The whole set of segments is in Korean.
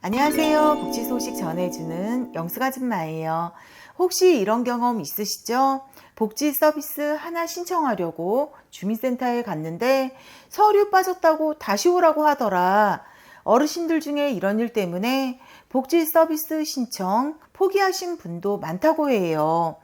안녕하세요. 복지 소식 전해주는 영수아줌마예요. 혹시 이런 경험 있으시죠? 복지 서비스 하나 신청하려고 주민센터에 갔는데 서류 빠졌다고 다시 오라고 하더라. 어르신들 중에 이런 일 때문에 복지 서비스 신청 포기하신 분도 많다고 해요.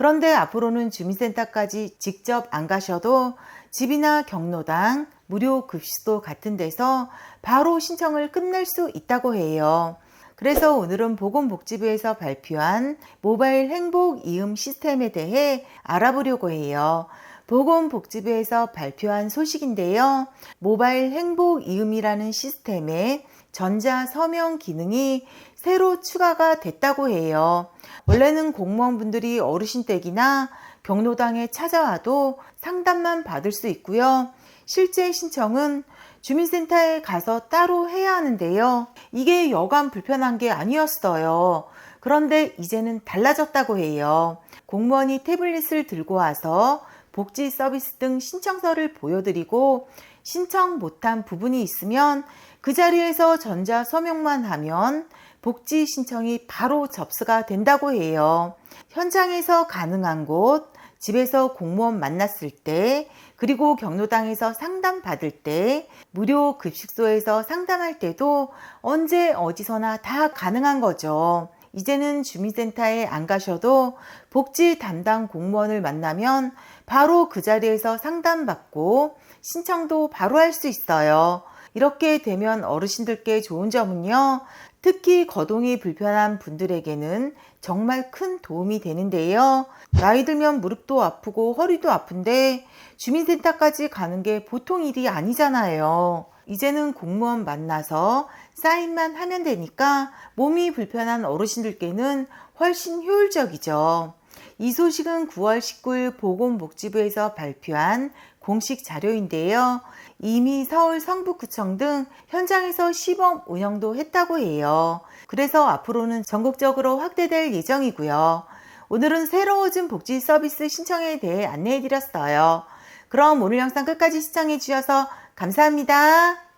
그런데 앞으로는 주민센터까지 직접 안 가셔도 집이나 경로당, 무료 급식소 같은 데서 바로 신청을 끝낼 수 있다고 해요. 그래서 오늘은 보건복지부에서 발표한 모바일 행복 이음 시스템에 대해 알아보려고 해요. 보건복지부에서 발표한 소식인데요. 모바일 행복 이음이라는 시스템에 전자 서명 기능이 새로 추가가 됐다고 해요. 원래는 공무원분들이 어르신 댁이나 경로당에 찾아와도 상담만 받을 수 있고요. 실제 신청은 주민센터에 가서 따로 해야 하는데요. 이게 여간 불편한 게 아니었어요. 그런데 이제는 달라졌다고 해요. 공무원이 태블릿을 들고 와서 복지 서비스 등 신청서를 보여드리고 신청 못한 부분이 있으면 그 자리에서 전자 서명만 하면 복지 신청이 바로 접수가 된다고 해요. 현장에서 가능한 곳, 집에서 공무원 만났을 때, 그리고 경로당에서 상담 받을 때, 무료 급식소에서 상담할 때도 언제 어디서나 다 가능한 거죠. 이제는 주민센터에 안 가셔도 복지 담당 공무원을 만나면 바로 그 자리에서 상담받고 신청도 바로 할 수 있어요. 이렇게 되면 어르신들께 좋은 점은요. 특히 거동이 불편한 분들에게는 정말 큰 도움이 되는데요. 나이 들면 무릎도 아프고 허리도 아픈데 주민센터까지 가는 게 보통 일이 아니잖아요. 이제는 공무원 만나서 사인만 하면 되니까 몸이 불편한 어르신들께는 훨씬 효율적이죠. 이 소식은 9월 19일 보건복지부에서 발표한 공식 자료인데요. 이미 서울 성북구청 등 현장에서 시범 운영도 했다고 해요. 그래서 앞으로는 전국적으로 확대될 예정이고요. 오늘은 새로워진 복지 서비스 신청에 대해 안내해 드렸어요. 그럼 오늘 영상 끝까지 시청해 주셔서 감사합니다.